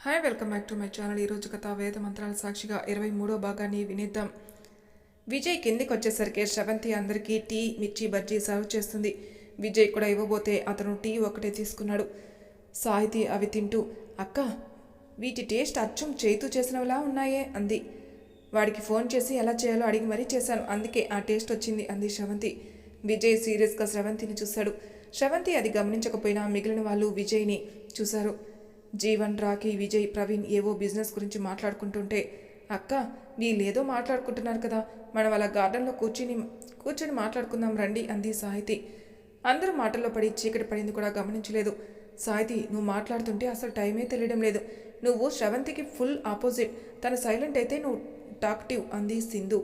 Hi welcome back to my channel ఈరోజు కథ వేద మంత్రాల సాక్షిగా ఇరవై మూడో భాగాన్ని వినిద్దాం. విజయ్ కిందికి వచ్చేసరికి శ్రవంతి అందరికీ టీ మిర్చి బజ్జీ సర్వ్ చేస్తుంది. విజయ్ కూడా ఇవ్వబోతే అతను టీ ఒకటే తీసుకున్నాడు. సాహితి అవి తింటూ అక్క వీటి టేస్ట్ అచ్చం చేతు చేసినవిలా ఉన్నాయే అంది. వాడికి ఫోన్ చేసి ఎలా చేయాలో అడిగి మరీ చేశాను. అందుకే ఆ టేస్ట్ వచ్చింది అంది శ్రవంతి. విజయ్ సీరియస్గా శ్రవంతిని చూశాడు. శ్రవంతి అది గమనించకపోయినా మిగిలిన వాళ్ళు విజయ్ని చూశారు. జీవన్ రాకీ విజయ్ ప్రవీణ్ ఏవో బిజినెస్ గురించి మాట్లాడుకుంటుంటే అక్క వీళ్ళేదో మాట్లాడుకుంటున్నారు కదా మనం అలా గార్డెన్లో కూర్చుని కూర్చొని మాట్లాడుకుందాం రండి అంది సాహితి. అందరూ మాటల్లో పడి చీకటి పడింది కూడా గమనించలేదు. సాహితి నువ్వు మాట్లాడుతుంటే అసలు టైమే తెలియడం లేదు. నువ్వు శ్రవంతికి ఫుల్ ఆపోజిట్. తను సైలెంట్ అయితే నువ్వు టాక్టివ్ అంది సింధు.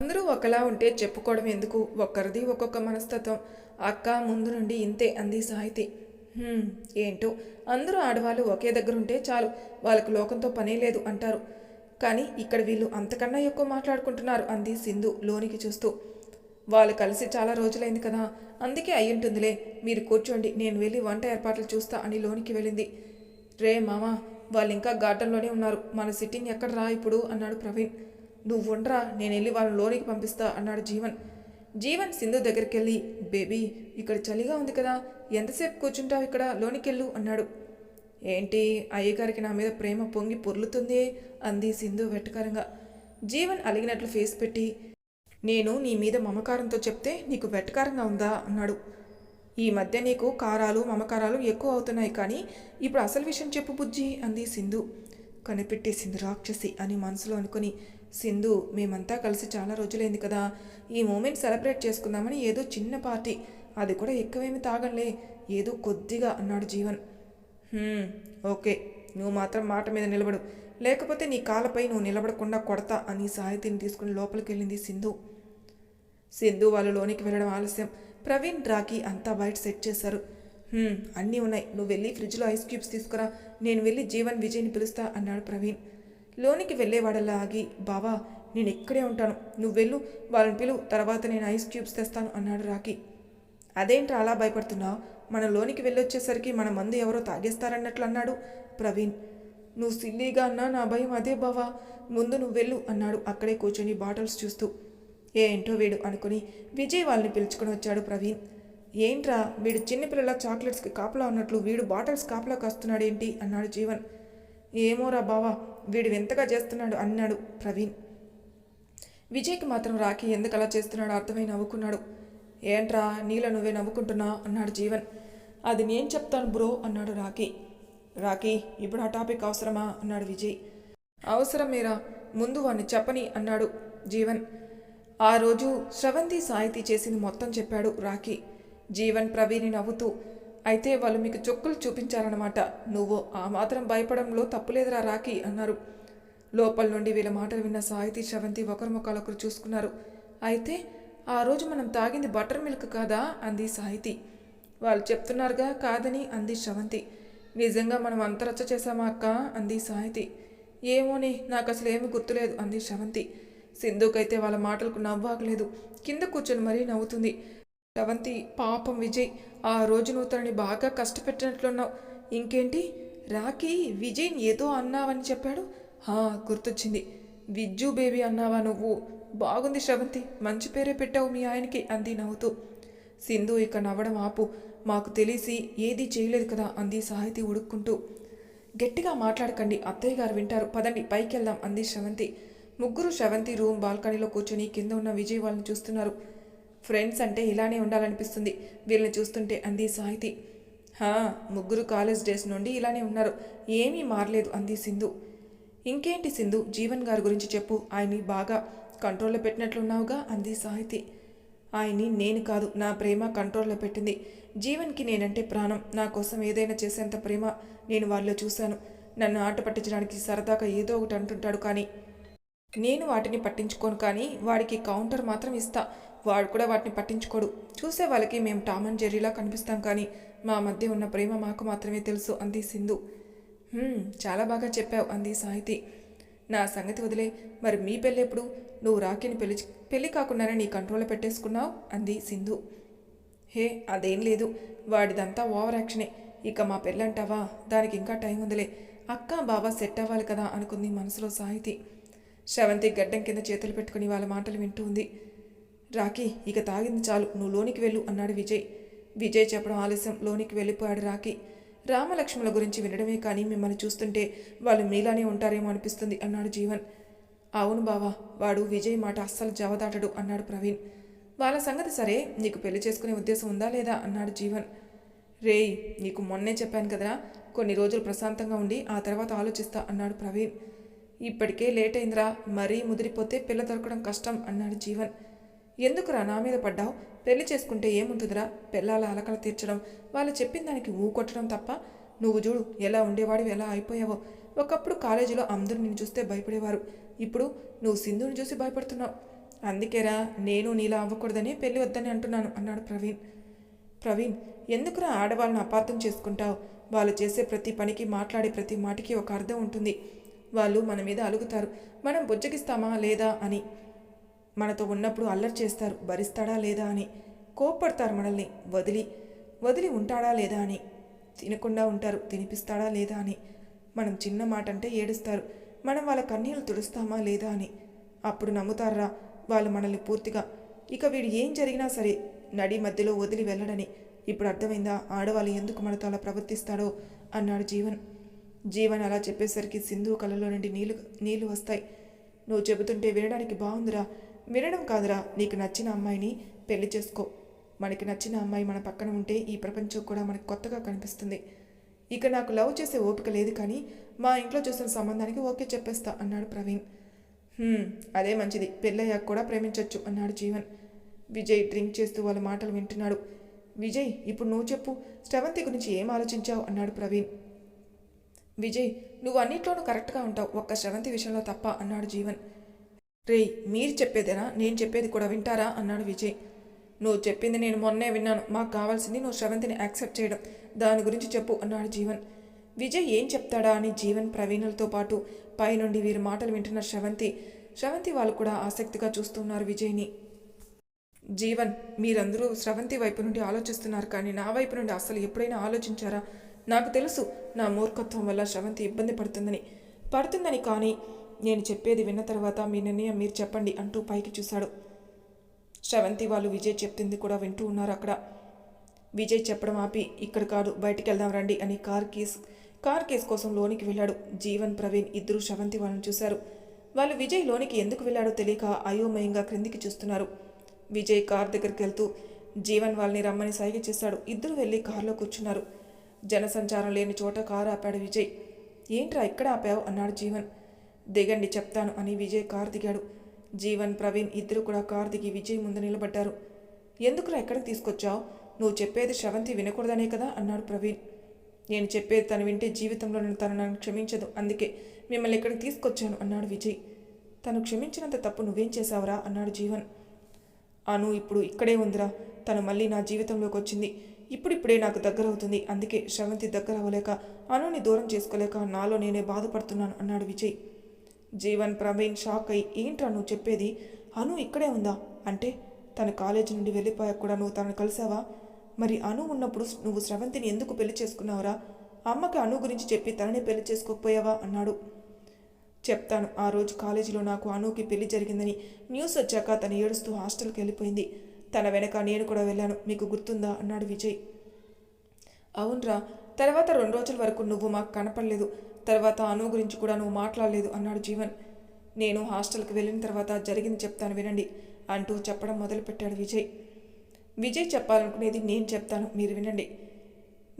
అందరూ ఒకలా ఉంటే చెప్పుకోవడం ఎందుకు? ఒక్కరిది ఒక్కొక్క మనస్తత్వం. అక్క ముందు నుండి ఇంతే అంది సాహితి. ఏంటో? అందరూ ఆడవాళ్ళు ఒకే దగ్గర ఉంటే చాలు. వాళ్ళకు లోకంతో పనే లేదు అంటారు. కానీ ఇక్కడ వీళ్ళు అంతకన్నా ఎక్కువ మాట్లాడుకుంటున్నారు అంది సింధు లోనికి చూస్తూ. వాళ్ళు కలిసి చాలా రోజులైంది కదా. అందుకే అయ్యుంటుందిలే. మీరు కూర్చోండి. నేను వెళ్ళి వంట ఏర్పాట్లు చూస్తా అని లోనికి వెళ్ళింది. రే మామా వాళ్ళు ఇంకా గార్డెన్లోనే ఉన్నారు. మన సిట్టింగ్ ఎక్కడ రా ఇప్పుడు? అన్నాడు ప్రవీణ్. నువ్వు ఉండరా నేను వెళ్ళి వాళ్ళని లోనికి పంపిస్తా అన్నాడు జీవన్. జీవన్ సింధు దగ్గరికి వెళ్ళి బేబీ ఇక్కడ చలిగా ఉంది కదా ఎంతసేపు కూర్చుంటావు ఇక్కడ? లోనికెళ్ళు అన్నాడు. ఏంటి అయ్యగారికి నా మీద ప్రేమ పొంగి పొర్లుతుంది? అంది సింధు వెట్టకారంగా జీవన్ అలిగినట్లు ఫేస్ పెట్టి నేను నీ మీద మమకారంతో చెప్తే నీకు వెట్టకారంగా ఉందా? అన్నాడు. ఈ మధ్య నీకు కారాలు మమకారాలు ఎక్కువ అవుతున్నాయి కానీ ఇప్పుడు అసలు విషయం చెప్పు బుజ్జి అంది సింధు. కనిపెట్టేసింది రాక్షసి అని మనసులో అనుకుని సింధు మేమంతా కలిసి చాలా రోజులైంది కదా. ఈ మూమెంట్ సెలబ్రేట్ చేసుకుందామని ఏదో చిన్న పార్టీ. అది కూడా ఎక్కువేమి తాగంలే. ఏదో కొద్దిగా అన్నాడు జీవన్. ఓకే. నువ్వు మాత్రం మాట మీద నిలబడు. లేకపోతే నీ కాలపై నువ్వు నిలబడకుండా కొడతా అని సాహితిని తీసుకుని లోపలికి వెళ్ళింది సింధు. సింధు వాళ్ళు లోనికి వెళ్ళడం ఆలస్యం. ప్రవీణ్ రాకి అంతా బయట సెట్ చేశారు. అన్నీ ఉన్నాయి. నువ్వు వెళ్ళి ఫ్రిడ్జ్లో ఐస్ క్యూబ్స్ తీసుకురా. నేను వెళ్ళి జీవన్ విజయ్ని పిలుస్తా అన్నాడు ప్రవీణ్. లోనికి వెళ్ళేవాడలా ఆగి బావా నేను ఇక్కడే ఉంటాను. నువ్వు వెళ్ళు వాళ్ళని పిలువు. తర్వాత నేను ఐస్ క్యూబ్స్ తెస్తాను అన్నాడు రాకి అదేంట్రా అలా భయపడుతున్నావు? మన లోనికి వెళ్ళొచ్చేసరికి మన మందు ఎవరో తాగేస్తారన్నట్లు అన్నాడు ప్రవీణ్. నువ్వు సిల్లీగా అన్నా నా భయం అదే బావా. ముందు నువ్వు వెళ్ళు అన్నాడు అక్కడే కూర్చొని బాటిల్స్ చూస్తూ. ఏంటో వీడు అనుకుని విజయ్ వాళ్ళని పిలుచుకొని వచ్చాడు ప్రవీణ్. ఏంట్రా వీడు చిన్నపిల్లల చాక్లెట్స్కి కాపలా ఉన్నట్లు వీడు బాటిల్స్ కాపలా కాస్తున్నాడేంటి? అన్నాడు జీవన్. ఏమోరా బావా వీడు వింతగా చేస్తున్నాడు అన్నాడు ప్రవీణ్. విజయ్కి మాత్రం రాఖీ ఎందుకు అలా చేస్తున్నాడో అర్థమై నవ్వుకున్నాడు. ఏంట్రా నీళ్ళ నువ్వే నవ్వుకుంటున్నా అన్నాడు జీవన్. అది నేను చెప్తాను బ్రో అన్నాడు రాఖీ. రాఖీ ఇప్పుడు ఆ టాపిక్ అవసరమా అన్నాడు విజయ్. అవసరమేరా ముందు వాణ్ణి చెప్పని అన్నాడు జీవన్. ఆ రోజు స్రవంతి సాయితీ చేసింది మొత్తం చెప్పాడు రాఖీ. జీవన్ ప్రవీణి నవ్వుతూ అయితే వాళ్ళు మీకు చొక్కులు చూపించారన్నమాట. నువ్వు ఆ మాత్రం భయపడంలో తప్పులేదురా రాఖీ అన్నారు. లోపల నుండి వీళ్ళ మాటలు విన్న సాహితీ శ్రవంతి ఒకరి ముఖాలొకరు చూసుకున్నారు. అయితే ఆ రోజు మనం తాగింది బటర్ మిల్క్ కాదా? అంది సాహితి. వాళ్ళు చెప్తున్నారుగా కాదని అంది శ్రవంతి. నిజంగా మనం అంత రచ్చ చేశామా అక్క? అంది సాహితి. ఏమోని నాకు అసలు ఏమీ గుర్తులేదు అంది శ్రవంతి. సింధుకైతే వాళ్ళ మాటలకు నవ్వాగలేదు కింద కూర్చొని మరీ నవ్వుతుంది. శ్రవంతి పాపం విజయ్ ఆ రోజు నువ్వు తనని బాగా కష్టపెట్టినట్లున్నావు. ఇంకేంటి? రాకి విజయ్ని ఏదో అన్నావని చెప్పాడు. హా గుర్తొచ్చింది. విజ్జు బేబీ అన్నావా నువ్వు? బాగుంది శ్రవంతి. మంచి పేరే పెట్టావు మీ ఆయనకి అంది నవ్వుతూ. సింధు ఇక నవ్వడం ఆపు. మాకు తెలిసి ఏదీ చేయలేదు కదా అంది సాహితి ఉడుక్కుంటూ. గట్టిగా మాట్లాడకండి అత్తయ్య గారు వింటారు. పదండి పైకి వెళ్దాం అంది శ్రవంతి. ముగ్గురు శ్రవంతి రూమ్ బాల్కనీలో కూర్చొని కింద ఉన్న విజయ్ వాళ్ళని చూస్తున్నారు. ఫ్రెండ్స్ అంటే ఇలానే ఉండాలనిపిస్తుంది. వీళ్ళని చూస్తుంటే అంది సాహితి. హా ముగ్గురు కాలేజ్ డేస్ నుండి ఇలానే ఉన్నారు. ఏమీ మారలేదు అంది సింధు. ఇంకేంటి సింధు జీవన్ గారి గురించి చెప్పు. ఆయన్ని బాగా కంట్రోల్లో పెట్టినట్లున్నావుగా అంది సాహితి. ఆయన్ని నేను కాదు నా ప్రేమ కంట్రోల్లో పెట్టింది. జీవన్కి నేనంటే ప్రాణం. నా కోసం ఏదైనా చేసేంత ప్రేమ నేను వాళ్ళలో చూశాను. నన్ను ఆట పట్టించడానికి సరదాగా ఏదో ఒకటి అంటుంటాడు కానీ నేను వాటిని పట్టించుకోను కానీ వాడికి కౌంటర్ మాత్రం ఇస్తా. వాడు కూడా వాటిని పట్టించుకోడు. చూసే వాళ్ళకి మేము టామ్ అండ్ జెర్రీలా కనిపిస్తాం కానీ మా మధ్య ఉన్న ప్రేమ మాకు మాత్రమే తెలుసు అంది సింధు. చాలా బాగా చెప్పావు అంది సాహితి. నా సంగతి వదిలే మరి మీ పెళ్ళెప్పుడు నువ్వు రాఖీని పెళ్ళి పెళ్ళి కాకుండానే నీ కంట్రోల్లో పెట్టేసుకున్నావు? అంది సింధు. హే అదేం లేదు. వాడిదంతా ఓవర్ యాక్షనే. ఇక మా పెళ్ళంటావా? దానికి ఇంకా టైం ఉందిలే. అక్క బావ సెట్ అవ్వాలి కదా అనుకుంది మనసులో సాహితి. శ్రవంతి గడ్డం కింద చేతులు పెట్టుకుని వాళ్ళ మాటలు వింటూ ఉంది. రాఖీ ఇక తాగింది చాలు నువ్వు లోనికి వెళ్ళు అన్నాడు విజయ్. విజయ్ చెప్పడం ఆలస్యం లోనికి వెళ్ళిపోయాడు రాకీ రామలక్ష్మణుల గురించి వినడమే కానీ మిమ్మల్ని చూస్తుంటే వాళ్ళు మీలానే ఉంటారేమో అనిపిస్తుంది అన్నాడు జీవన్. అవును బావా వాడు విజయ్ మాట అస్సలు జవదాటడు అన్నాడు ప్రవీణ్. వాళ్ళ సంగతి సరే నీకు పెళ్ళి చేసుకునే ఉద్దేశం ఉందా లేదా అన్నాడు జీవన్. రేయ్ నీకు మొన్నే చెప్పాను కదరా కొన్ని రోజులు ప్రశాంతంగా ఉండి ఆ తర్వాత ఆలోచిస్తా అన్నాడు ప్రవీణ్. ఇప్పటికే లేట్ అయిందిరా మరీ ముదిరిపోతే పిల్ల దొరకడం కష్టం అన్నాడు జీవన్. ఎందుకురా నా మీద పడ్డావు? పెళ్ళి చేసుకుంటే ఏముంటుందిరా? పిల్లల అలకల తీర్చడం వాళ్ళు చెప్పిన దానికి ఊకొట్టడం కొట్టడం తప్ప? నువ్వు చూడు ఎలా ఉండేవాడివి ఎలా అయిపోయావో. ఒకప్పుడు కాలేజీలో అందరూ నిన్ను చూస్తే భయపడేవారు. ఇప్పుడు నువ్వు సింధుని చూసి భయపడుతున్నావు. అందుకేరా నేను నీలా అవ్వకూడదని పెళ్ళి వద్దని అంటున్నాను అన్నాడు ప్రవీణ్. ప్రవీణ్ ఎందుకురా ఆడవాళ్ళని అపార్థం చేసుకుంటావు? వాళ్ళు చేసే ప్రతి పనికి మాట్లాడే ప్రతి మాటికి ఒక అర్థం ఉంటుంది. వాళ్ళు మన మీద అలుగుతారు. మనం బుజ్జగిస్తామా లేదా అని. మనతో ఉన్నప్పుడు అల్లరి చేస్తారు. భరిస్తాడా లేదా అని. కోప్పడతారు మనల్ని. వదిలి వదిలి ఉంటాడా లేదా అని. తినకుండా ఉంటారు. తినిపిస్తాడా లేదా అని. మనం చిన్న మాట అంటే ఏడుస్తారు. మనం వాళ్ళ కన్నీళ్ళు తుడుస్తామా లేదా అని. అప్పుడు నమ్ముతారా? వాళ్ళు మనల్ని పూర్తిగా. ఇక వీడు ఏం జరిగినా సరే నడి మధ్యలో వదిలి వెళ్ళడని. ఇప్పుడు అర్థమైందా? ఆడవాళ్ళు ఎందుకు మనతో అలా ప్రవర్తిస్తాడో? అన్నాడు జీవన్. జీవన్ అలా చెప్పేసరికి సింధు కళ్ళలో నుండి నీళ్ళు నీళ్ళు వస్తాయి. నువ్వు చెబుతుంటే వినడానికి బాగుందిరా వినడం కాదురా. నీకు నచ్చిన అమ్మాయిని పెళ్ళి చేసుకో. మనకి నచ్చిన అమ్మాయి మన పక్కన ఉంటే ఈ ప్రపంచం కూడా మనకు కొత్తగా కనిపిస్తుంది. ఇక నాకు లవ్ చేసే ఓపిక లేదు కానీ మా ఇంట్లో చూసిన సంబంధానికి ఓకే చెప్పేస్తా అన్నాడు ప్రవీణ్. అదే మంచిది. పెళ్ళయ్యాక కూడా ప్రేమించొచ్చు అన్నాడు జీవన్. విజయ్ డ్రింక్ చేస్తూ వాళ్ళ మాటలు వింటున్నాడు. విజయ్ ఇప్పుడు నువ్వు చెప్పు. శ్రవంతి గురించి ఏం ఆలోచించావు? అన్నాడు ప్రవీణ్. విజయ్ నువ్వు అన్నిట్లోనూ కరెక్ట్గా ఉంటావు. ఒక్క శ్రవంతి విషయంలో తప్ప అన్నాడు జీవన్. రే మీరు చెప్పేదేనా? నేను చెప్పేది కూడా వింటారా? అన్నాడు విజయ్. నువ్వు చెప్పింది నేను మొన్నే విన్నాను. మాకు కావాల్సింది నువ్వు శ్రవంతిని యాక్సెప్ట్ చేయడం. దాని గురించి చెప్పు అన్నాడు జీవన్. విజయ్ ఏం చెప్తాడా అని జీవన్ ప్రవీణులతో పాటు పైనుండి వీరి మాటలు వింటున్న శ్రవంతి శ్రవంతి వాళ్ళు కూడా ఆసక్తిగా చూస్తున్నారు విజయ్ని. జీవన్ మీరందరూ స్రవంతి వైపు నుండి ఆలోచిస్తున్నారు కానీ నా వైపు నుండి అసలు ఎప్పుడైనా ఆలోచించారా? నాకు తెలుసు నా మూర్ఖత్వం వల్ల శ్రవంతి ఇబ్బంది పడుతుందని. పడుతుందని కానీ నేను చెప్పేది విన్న తర్వాత మీ నిర్ణయం మీరు చెప్పండి అంటూ పైకి చూశాడు. శ్రవంతి వాళ్ళు విజయ్ చెప్తుంది కూడా వింటూ ఉన్నారు అక్కడ. విజయ్ చెప్పడం ఆపి ఇక్కడ కాదు బయటికి వెళ్దాం రండి అని కార్ కీస్ కార్ కేస్ కోసం లోనికి వెళ్ళాడు. జీవన్ ప్రవీణ్ ఇద్దరు శ్రవంతి వాళ్ళని చూశారు. వాళ్ళు విజయ్ లోనికి ఎందుకు వెళ్ళాడో తెలియక అయోమయంగా క్రిందికి చూస్తున్నారు. విజయ్ కార్ దగ్గరికి వెళ్తూ జీవన్ వాళ్ళని రమ్మని సైగ చేశాడు. ఇద్దరు వెళ్ళి కారులో కూర్చున్నారు. జనసంచారం లేని చోట కారు ఆపాడు విజయ్. ఏంట్రా ఎక్కడ ఆపావు? అన్నాడు జీవన్. దిగండి చెప్తాను అని విజయ్ కారు దిగాడు. జీవన్ ప్రవీణ్ ఇద్దరు కూడా కారు దిగి విజయ్ ముందు నిలబడ్డారు. ఎందుకురా ఎక్కడికి తీసుకొచ్చావు? నువ్వు చెప్పేది శ్రవంతి వినకూడదనే కదా అన్నాడు ప్రవీణ్. నేను చెప్పేది తను వింటే జీవితంలో నేను తను నన్ను క్షమించదు అందుకే మిమ్మల్ని ఇక్కడికి తీసుకొచ్చాను అన్నాడు విజయ్. తను క్షమించినంత తప్పు నువ్వేం చేశావురా? అన్నాడు జీవన్. అను ఇప్పుడు ఇక్కడే ఉందిరా. తను మళ్ళీ నా జీవితంలోకి వచ్చింది. ఇప్పుడిప్పుడే నాకు దగ్గర అవుతుంది అందుకే శ్రవంతి దగ్గర అవ్వలేక అనుని దూరం చేసుకోలేక నాలో నేనే బాధపడుతున్నాను అన్నాడు విజయ్. జీవన్ ప్రవీణ్ షాక్ అయి ఏంట్రా నువ్వు చెప్పేది? అను ఇక్కడే ఉందా? అంటే తన కాలేజీ నుండి వెళ్ళిపోయాక కూడా నువ్వు తనను కలిసావా? మరి అను ఉన్నప్పుడు నువ్వు శ్రవంతిని ఎందుకు పెళ్ళి చేసుకున్నావురా? అమ్మకి అను గురించి చెప్పి తననే పెళ్ళి చేసుకోకపోయావా? అన్నాడు. చెప్తాను ఆ రోజు కాలేజీలో నాకు అనుకి పెళ్ళి జరిగిందని న్యూస్ వచ్చాక తను ఏడుస్తూ హాస్టల్కి వెళ్ళిపోయింది. తన వెనక నేను కూడా వెళ్ళాను. మీకు గుర్తుందా? అన్నాడు విజయ్. అవునరా. తర్వాత రెండు రోజుల వరకు నువ్వు మాకు కనపడలేదు. తర్వాత అను గురించి కూడా నువ్వు మాట్లాడలేదు అన్నాడు జీవన్. నేను హాస్టల్కి వెళ్ళిన తర్వాత జరిగింది చెప్తాను వినండి అంటూ చెప్పడం మొదలుపెట్టాడు విజయ్. విజయ్ చెప్పాలనుకునేది నేను చెప్తాను మీరు వినండి.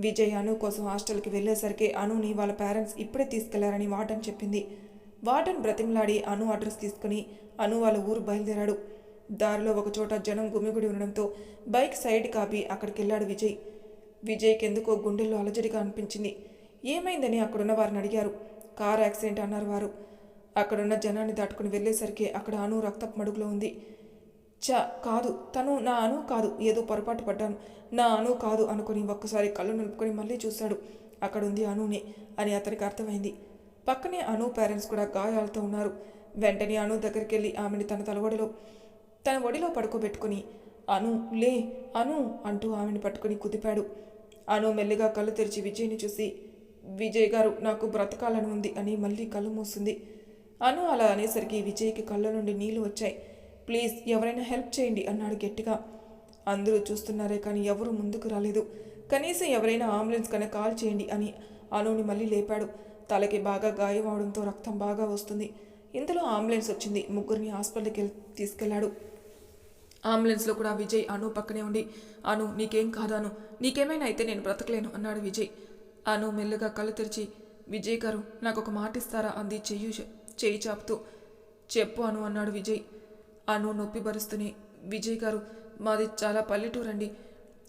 విజయ్ అను కోసం హాస్టల్కి వెళ్ళేసరికి అనుని వాళ్ళ పేరెంట్స్ ఇప్పుడే తీసుకెళ్ళారని వార్డన్ చెప్పింది. వార్డన్ బ్రతిమలాడి అను అడ్రస్ తీసుకుని అను వాళ్ళ ఊరు బయలుదేరాడు. దారిలో ఒకచోట జనం గుమిగుడి ఉండడంతో బైక్ సైడ్ కాపి అక్కడికి వెళ్ళాడు విజయ్. విజయ్కి ఎందుకో గుండెల్లో అలజడిగా అనిపించింది. ఏమైందని అక్కడున్న వారిని అడిగారు. కార్ యాక్సిడెంట్ అన్నారు వారు. అక్కడున్న జనాన్ని దాటుకుని వెళ్ళేసరికి అక్కడ అను రక్తపు మడుగులో ఉంది. చ కాదు తను నా అను కాదు ఏదో పొరపాటు పడ్డాను. నా అను కాదు అనుకుని ఒక్కసారి కళ్ళు నిలుపుకొని మళ్ళీ చూశాడు. అక్కడ ఉంది అనునే అని అతనికి అర్థమైంది. పక్కనే అను పేరెంట్స్ కూడా గాయాలతో ఉన్నారు. వెంటనే అను దగ్గరికి వెళ్ళి ఆమెని తన తలవడలో తన ఒడిలో పడుకోబెట్టుకుని అను లే అను అంటూ ఆమెను పట్టుకుని కుదిపాడు. అను మెల్లిగా కళ్ళు తెరిచి విజయ్ని చూసి విజయ్ గారు నాకు బ్రతకాలని ఉంది అని మళ్ళీ కళ్ళు మూసింది అను అలా అనేసరికి విజయ్కి కళ్ళ నుండి నీళ్ళు వచ్చాయి. ప్లీజ్ ఎవరైనా హెల్ప్ చేయండి అన్నాడు గట్టిగా. అందరూ చూస్తున్నారే కానీ ఎవరూ ముందుకు రాలేదు. కనీసం ఎవరైనా అంబులెన్స్ కన్నా కాల్ చేయండి అని అనుని మళ్ళీ లేపాడు. తలకి బాగా గాయం అవడంతో రక్తం బాగా వస్తుంది. ఇంతలో అంబులెన్స్ వచ్చింది. ముగ్గురిని హాస్పిటల్కి వెళ్ తీసుకెళ్ళాడు. అంబులెన్స్లో కూడా విజయ్ అను పక్కనే ఉండి అను నీకేం కాదాను నీకేమైనా అయితే నేను బ్రతకలేను అన్నాడు విజయ్. అను మెల్లగా కళ్ళు తెరిచి విజయ్ గారు నాకు ఒక మాట ఇస్తారా అంది చెయ్యి చేయి చాపుతూ. చెప్పు అను అన్నాడు విజయ్. అను నొప్పి భరుస్తూనే విజయ్ గారు మాది చాలా పల్లెటూరు అండి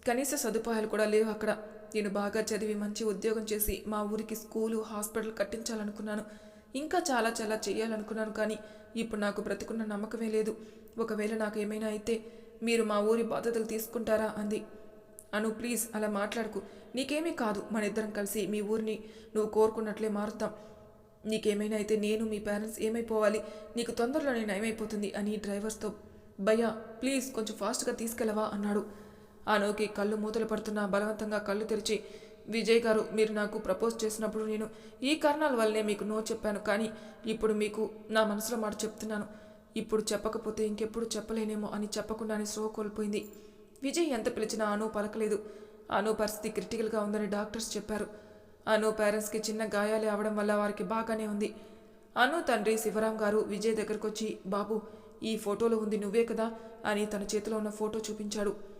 కనీస సదుపాయాలు కూడా లేవు అక్కడ. నేను బాగా చదివి మంచి ఉద్యోగం చేసి మా ఊరికి స్కూలు హాస్పిటల్ కట్టించాలనుకున్నాను. ఇంకా చాలా చాలా చేయాలనుకున్నాను కానీ ఇప్పుడు నాకు బ్రతుకున్న నమ్మకమే లేదు. ఒకవేళ నాకు ఏమైనా అయితే మీరు మా ఊరి బాధ్యతలు తీసుకుంటారా? అంది. అను ప్లీజ్ అలా మాట్లాడుకు. నీకేమీ కాదు. మన ఇద్దరం కలిసి మీ ఊరిని నువ్వు కోరుకున్నట్లే మారుతాం. నీకేమైనా అయితే నేను మీ పేరెంట్స్ ఏమైపోవాలి? నీకు తొందరలోనే నయమైపోతుంది అని డ్రైవర్స్తో భయ్యా ప్లీజ్ కొంచెం ఫాస్ట్గా తీసుకెళ్ళవా? అన్నాడు. అనుకి కళ్ళు మూతలు పడుతున్నా బలవంతంగా కళ్ళు తెరిచి విజయ్ గారు మీరు నాకు ప్రపోజ్ చేసినప్పుడు నేను ఈ కారణాల వల్లనే మీకు నో చెప్పాను. కానీ ఇప్పుడు మీకు నా మనసులో మాట చెప్తున్నాను. ఇప్పుడు చెప్పకపోతే ఇంకెప్పుడు చెప్పలేనేమో అని చెప్పకుండానే స్లో కోల్పోయింది. విజయ్ ఎంత పిలిచినా అను పలకలేదు. అను పరిస్థితి క్రిటికల్గా ఉందని డాక్టర్స్ చెప్పారు. అను పేరెంట్స్కి చిన్న గాయాలే అవడం వల్ల వారికి బాగానే ఉంది. అను తండ్రి శివరాం గారు విజయ్ దగ్గరకు వచ్చి బాబు ఈ ఫోటోలో ఉంది నువ్వే కదా? అని తన చేతిలో ఉన్న ఫోటో చూపించాడు.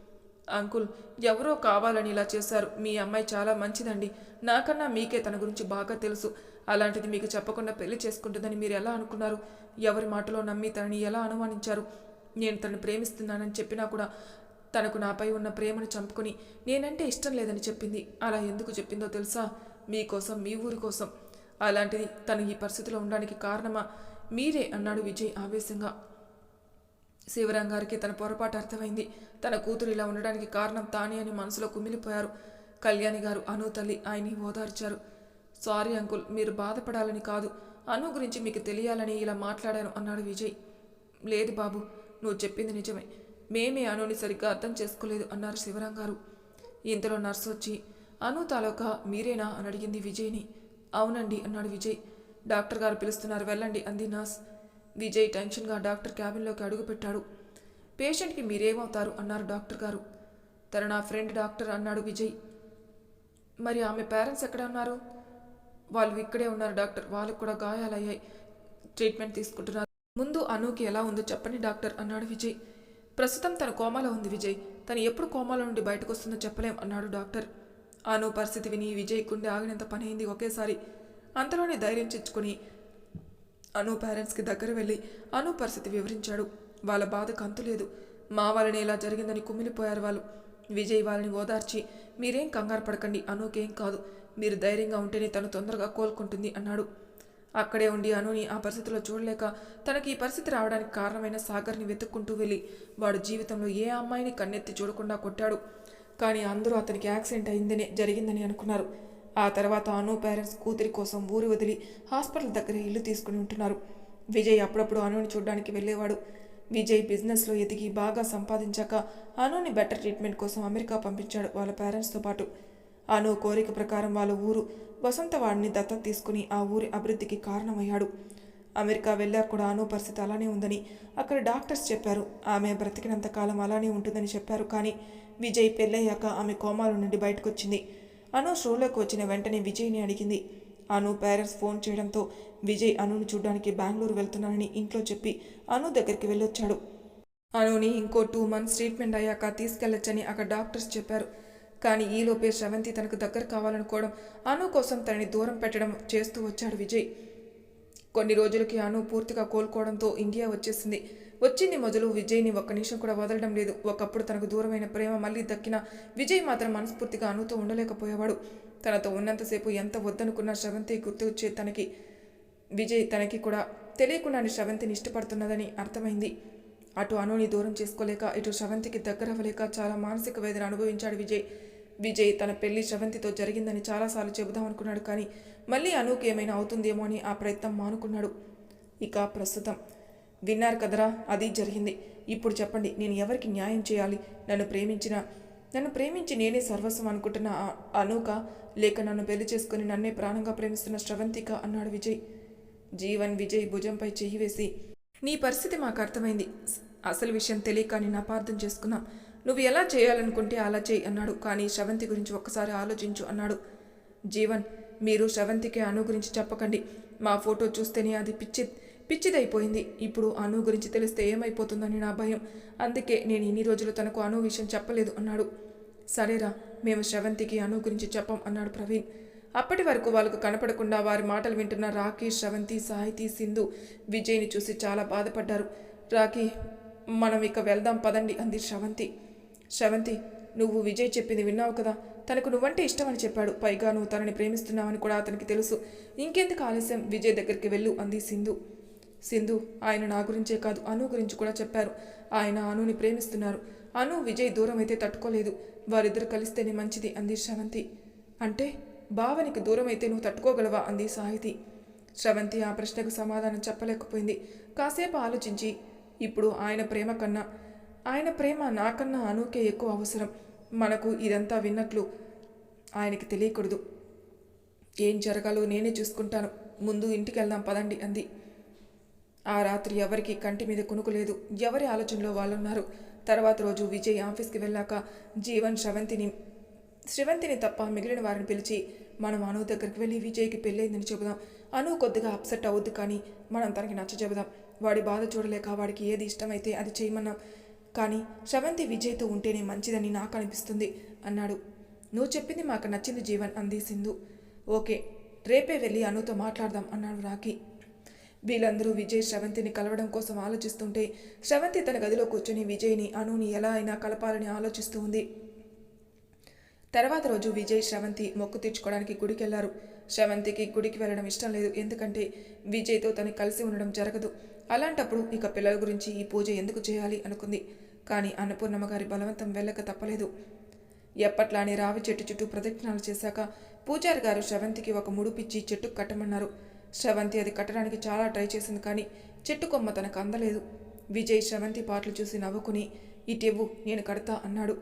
అంకుల్ ఎవరో కావాలని ఇలా చేశారు. మీ అమ్మాయి చాలా మంచిదండి. నాకన్నా మీకే తన గురించి బాగా తెలుసు. అలాంటిది మీకు చెప్పకుండా పెళ్ళి చేసుకుంటుందని మీరు ఎలా అనుకున్నారు? ఎవరి మాటలో నమ్మి తనని ఎలా అనుమానించారు? నేను తనను ప్రేమిస్తున్నానని చెప్పినా కూడా తనకు నాపై ఉన్న ప్రేమను చంపుకుని నేనంటే ఇష్టం లేదని చెప్పింది. అలా ఎందుకు చెప్పిందో తెలుసా? మీకోసం మీ ఊరి కోసం. అలాంటిది తను ఈ పరిస్థితిలో ఉండడానికి కారణమా? మీరే అన్నాడు విజయ్ ఆవేశంగా. శివరంగారికి తన పొరపాటు అర్థమైంది. తన కూతురు ఇలా ఉండడానికి కారణం తానే అని మనసులో కుమిలిపోయారు. కళ్యాణి గారు అను తల్లి ఆయన్ని ఓదార్చారు. సారీ అంకుల్ మీరు బాధపడాలని కాదు. అను గురించి మీకు తెలియాలని ఇలా మాట్లాడాను అన్నాడు విజయ్. లేదు బాబు నువ్వు చెప్పింది నిజమే. మేమే అనుని సరిగ్గా అర్థం చేసుకోలేదు అన్నారు శివరాం గారు. ఇంతలో నర్సు వచ్చి అను తాలూకా మీరేనా? అని అడిగింది విజయ్ని. అవునండి అన్నాడు విజయ్. డాక్టర్ గారు పిలుస్తున్నారు వెళ్ళండి అంది నర్స్. విజయ్ టెన్షన్గా డాక్టర్ క్యాబిన్లోకి అడుగుపెట్టాడు. పేషెంట్కి మీరేమవుతారు? అన్నారు డాక్టర్ గారు. తన నా ఫ్రెండ్ డాక్టర్ అన్నాడు విజయ్. మరి ఆమె పేరెంట్స్ ఎక్కడ ఉన్నారు వాళ్ళు ఇక్కడే ఉన్నారు డాక్టర్. వాళ్ళకు కూడా గాయాలయ్యాయి. ట్రీట్మెంట్ తీసుకుంటున్నారు. ముందు అనుకి ఎలా ఉందో చెప్పండి డాక్టర్ అన్నాడు విజయ్. ప్రస్తుతం తన కోమాలో ఉంది విజయ్. తను ఎప్పుడు కోమాలో నుండి బయటకు వస్తుందో చెప్పలేం అన్నాడు డాక్టర్. అను పరిస్థితి విని విజయ్ గుండె ఆగినంత పని అయింది ఒకేసారి. అంతలోనే ధైర్యం తెచ్చుకుని అను పేరెంట్స్కి దగ్గర వెళ్ళి అను పరిస్థితి వివరించాడు. వాళ్ళ బాధకు అంతులేదు మా వాళ్ళని ఇలా జరిగిందని కుమిలిపోయారు వాళ్ళు. విజయ్ వాళ్ళని ఓదార్చి మీరేం కంగారు పడకండి అనుకేం కాదు. మీరు ధైర్యంగా ఉంటేనే తను తొందరగా కోలుకుంటుంది అన్నాడు. అక్కడే ఉండి అనుని ఆ పరిస్థితిలో చూడలేక తనకి ఈ పరిస్థితి రావడానికి కారణమైన సాగర్ని వెతుక్కుంటూ వెళ్ళి వాడు జీవితంలో ఏ అమ్మాయిని కన్నెత్తి చూడకుండా కొట్టాడు. కానీ అందరూ అతనికి యాక్సిడెంట్ అయిందనే జరిగిందని అనుకున్నారు. ఆ తర్వాత అను పేరెంట్స్ కూతురి కోసం ఊరు వదిలి హాస్పిటల్ దగ్గర ఇల్లు తీసుకుని ఉంటున్నారు. విజయ్ అప్పుడప్పుడు అనుని చూడడానికి వెళ్ళేవాడు. విజయ్ బిజినెస్లో ఎదిగి బాగా సంపాదించాక అనుని బెటర్ ట్రీట్మెంట్ కోసం అమెరికా పంపించాడు వాళ్ళ పేరెంట్స్తో పాటు. అను కోరిక ప్రకారం వాళ్ళ ఊరు వసంతవాడిని దత్తత తీసుకుని ఆ ఊరి అభివృద్ధికి కారణమయ్యాడు. అమెరికా వెళ్ళాక కూడా అను పరిస్థితి అలానే ఉందని అక్కడ డాక్టర్స్ చెప్పారు. ఆమె బ్రతికినంత కాలం అలానే ఉంటుందని చెప్పారు కానీ విజయ్ పెళ్ళయ్యాక ఆమె కోమాల నుండి బయటకు వచ్చింది అను షోలోకి వచ్చిన వెంటనే విజయ్ని అడిగింది. అను పేరెంట్స్ ఫోన్ చేయడంతో విజయ్ అనుని చూడడానికి బెంగళూరు వెళ్తున్నానని ఇంట్లో చెప్పి అను దగ్గరికి వెళ్ళొచ్చాడు. అనుని ఇంకో టూ మంత్స్ ట్రీట్మెంట్ అయ్యాక తీసుకెళ్ళొచ్చని అక్కడ డాక్టర్స్ చెప్పారు. కానీ ఈలోపే శ్రవంతి తనకు దగ్గర కావాలనుకోవడం అను కోసం తనని దూరం పెట్టడం చేస్తూ వచ్చాడు విజయ్. కొన్ని రోజులకి అను పూర్తిగా కోలుకోవడంతో ఇండియా వచ్చేసింది. వచ్చింది మొదలు విజయ్ని ఒక్క నిమిషం కూడా వదలడం లేదు. ఒకప్పుడు తనకు దూరమైన ప్రేమ మళ్ళీ దక్కిన విజయ్ మాత్రం మనస్ఫూర్తిగా అనుతో ఉండలేకపోయేవాడు. తనతో ఉన్నంతసేపు ఎంత వద్దనుకున్న శ్రవంతి గుర్తు వచ్చే తనకి విజయ్ తనకి కూడా తెలియకుండానే శ్రవంతిని ఇష్టపడుతున్నదని అర్థమైంది. అటు అనుని దూరం చేసుకోలేక ఇటు శ్రవంతికి దగ్గర అవ్వలేక చాలా మానసిక వేదన అనుభవించాడు విజయ్. విజయ్ తన పెళ్ళి శ్రవంతితో జరిగిందని చాలాసార్లు చెబుదాం అనుకున్నాడు కానీ మళ్ళీ అనుకు ఏమైనా అవుతుందేమో అని ఆ ప్రయత్నం మానుకున్నాడు. ఇక ప్రస్తుతం విన్నారు కదరా అది జరిగింది. ఇప్పుడు చెప్పండి నేను ఎవరికి న్యాయం చేయాలి? నన్ను ప్రేమించిన నన్ను ప్రేమించి నేనే సర్వస్వం అనుకుంటున్న అనూక లేక నన్ను పెళ్ళి చేసుకుని నన్నే ప్రాణంగా ప్రేమిస్తున్న శ్రవంతిక అన్నాడు విజయ్. జీవన్ విజయ్ భుజంపై చెయ్యి వేసి నీ పరిస్థితి మాకు అర్థమైంది. అసలు విషయం తెలియక నేను అపార్థం చేసుకున్నాం. నువ్వు ఎలా చేయాలనుకుంటే అలా చేయి అన్నాడు. కానీ శ్రవంతి గురించి ఒక్కసారి ఆలోచించు అన్నాడు. జీవన్ మీరు శ్రవంతికి అను గురించి చెప్పకండి. మా ఫోటో చూస్తేనే అది పిచ్చి పిచ్చిదైపోయింది. ఇప్పుడు అను గురించి తెలిస్తే ఏమైపోతుందని నా భయం. అందుకే నేను ఇన్ని రోజులు తనకు అను విషయం చెప్పలేదు అన్నాడు. సరేరా మేము శ్రవంతికి అను గురించి చెప్పం అన్నాడు ప్రవీణ్. అప్పటి వరకు వాళ్ళకు కనపడకుండా వారి మాటలు వింటున్న రాకీ శ్రవంతి సాహితీ సింధు విజయ్ని చూసి చాలా బాధపడ్డారు. రాకీ మనం ఇక వెళ్దాం పదండి అంది శ్రవంతి శ్రవంతి నువ్వు విజయ్ చెప్పింది విన్నావు కదా? తనకు నువ్వంటే ఇష్టమని చెప్పాడు. పైగా నువ్వు తనని ప్రేమిస్తున్నావని కూడా అతనికి తెలుసు. ఇంకెందుకు ఆలస్యం? విజయ్ దగ్గరికి వెళ్ళు అంది సింధు. సింధు ఆయన నా గురించే కాదు అను గురించి కూడా చెప్పారు. ఆయన అనుని ప్రేమిస్తున్నారు. అను విజయ్ దూరం అయితే తట్టుకోలేదు. వారిద్దరు కలిస్తేనే మంచిది అంది శ్రవంతి అంటే భావనికి దూరం అయితే నువ్వు తట్టుకోగలవా? అంది సాహితి. శ్రవంతి ఆ ప్రశ్నకు సమాధానం చెప్పలేకపోయింది. కాసేపు ఆలోచించి ఇప్పుడు ఆయన ప్రేమ కన్నా ఆయన ప్రేమ నాకన్నా అనుకే ఎక్కువ అవసరం. మనకు ఇదంతా విన్నట్లు ఆయనకి తెలియకూడదు. ఏం జరగాలో నేనే చూసుకుంటాను. ముందు ఇంటికి వెళ్దాం పదండి అంది. ఆ రాత్రి ఎవరికి కంటి మీద కునుకు లేదు. ఎవరి ఆలోచనలో వాళ్ళున్నారు? తర్వాత రోజు విజయ్ ఆఫీస్కి వెళ్ళాక జీవన్ శ్రవంతిని శ్రవంతిని తప్ప మిగిలిన వారిని పిలిచి మనం అను దగ్గరికి వెళ్ళి విజయ్కి పెళ్ళైందని చెబుదాం. అను కొద్దిగా అప్సెట్ అవ్వద్దు కానీ మనం తనకి నచ్చ చెబుదాం. వాడి బాధ చూడలేక వాడికి ఏది ఇష్టమైతే అది చేయమన్నాం. కానీ శ్రవంతి విజయ్తో ఉంటేనే మంచిదని నాకు అనిపిస్తుంది అన్నాడు. నువ్వు చెప్పింది మాకు నచ్చింది జీవన్ అంది సింధు. ఓకే రేపే వెళ్ళి అనుతో మాట్లాడదాం అన్నాడు రాఖీ. వీళ్ళందరూ విజయ్ శ్రవంతిని కలవడం కోసం ఆలోచిస్తుంటే శ్రవంతి తన గదిలో కూర్చొని విజయ్ని అనుని ఎలా అయినా కలపాలని ఆలోచిస్తూ ఉంది. తర్వాత రోజు విజయ్ శ్రవంతి మొక్కు తీర్చుకోవడానికి గుడికి వెళ్ళారు శ్రవంతికి గుడికి వెళ్ళడం ఇష్టం లేదు. ఎందుకంటే విజయ్తో తను కలిసి ఉండడం జరగదు. అలాంటప్పుడు ఇక పిల్లల గురించి ఈ పూజ ఎందుకు చేయాలి అనుకుంది. కానీ అన్నపూర్ణమ్మ గారి బలవంతం వెళ్ళక తప్పలేదు. ఎప్పట్లానే రావి చెట్టు చుట్టూ ప్రదక్షిణాలు చేశాక పూజారి గారు శ్రవంతికి ఒక ముడుపిచ్చి చెట్టుకు కట్టమన్నారు. శ్రవంతి అది కట్టడానికి చాలా ట్రై చేసింది కానీ చెట్టు కొమ్మ తనకు అందలేదు. విజయ్ శ్రవంతి పాటలు చూసి నవ్వుకుని ఇటెవ్వు నేను కడతా అన్నాడు.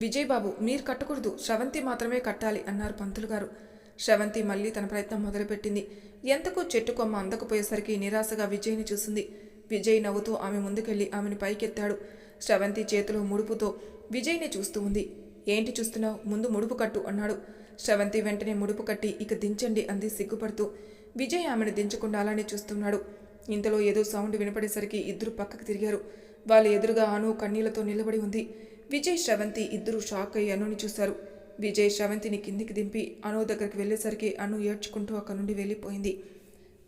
విజయ్ బాబు మీరు కట్టకూడదు. శ్రవంతి మాత్రమే కట్టాలి అన్నారు పంతులు గారు. శ్రవంతి మళ్ళీ తన ప్రయత్నం మొదలుపెట్టింది. ఎంతకు చెట్టు కొమ్మ అందకపోయేసరికి నిరాశగా విజయ్ని చూసింది. విజయ్ నవ్వుతూ ఆమె ముందుకెళ్ళి ఆమెను పైకెత్తాడు. శ్రవంతి చేతిలో ముడుపుతో విజయ్ని చూస్తూ ఉంది. ఏంటి చూస్తున్నావు? ముందు ముడుపు కట్టు అన్నాడు. శ్రవంతి వెంటనే ముడుపు కట్టి ఇక దించండి అంది సిగ్గుపడుతూ. విజయ్ ఆమెను దించకుండా అలానే చూస్తున్నాడు. ఇంతలో ఏదో సౌండ్ వినపడేసరికి ఇద్దరు పక్కకు తిరిగారు. వాళ్ళ ఎదురుగా అను కన్నీళ్ళతో నిలబడి ఉంది. విజయ్ శ్రవంతి ఇద్దరు షాక్ అయ్యి అనుని చూశారు. విజయ్ శ్రవంతిని కిందికి దింపి అను దగ్గరికి వెళ్ళేసరికి అను ఏడ్చుకుంటూ అక్కడ నుండి వెళ్ళిపోయింది.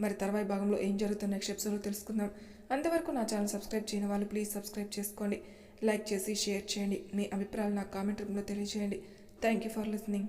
మరి తర్వాయి భాగంలో ఏం జరుగుతున్న నెక్స్ట్ ఎపిసోడ్లో తెలుసుకుందాం. అంతవరకు నా ఛానల్ సబ్స్క్రైబ్ చేయని వాళ్ళు ప్లీజ్ సబ్స్క్రైబ్ చేసుకోండి. లైక్ చేసి షేర్ చేయండి. మీ అభిప్రాయాలు నా కామెంట్ రూమ్లో తెలియజేయండి. Thank you for listening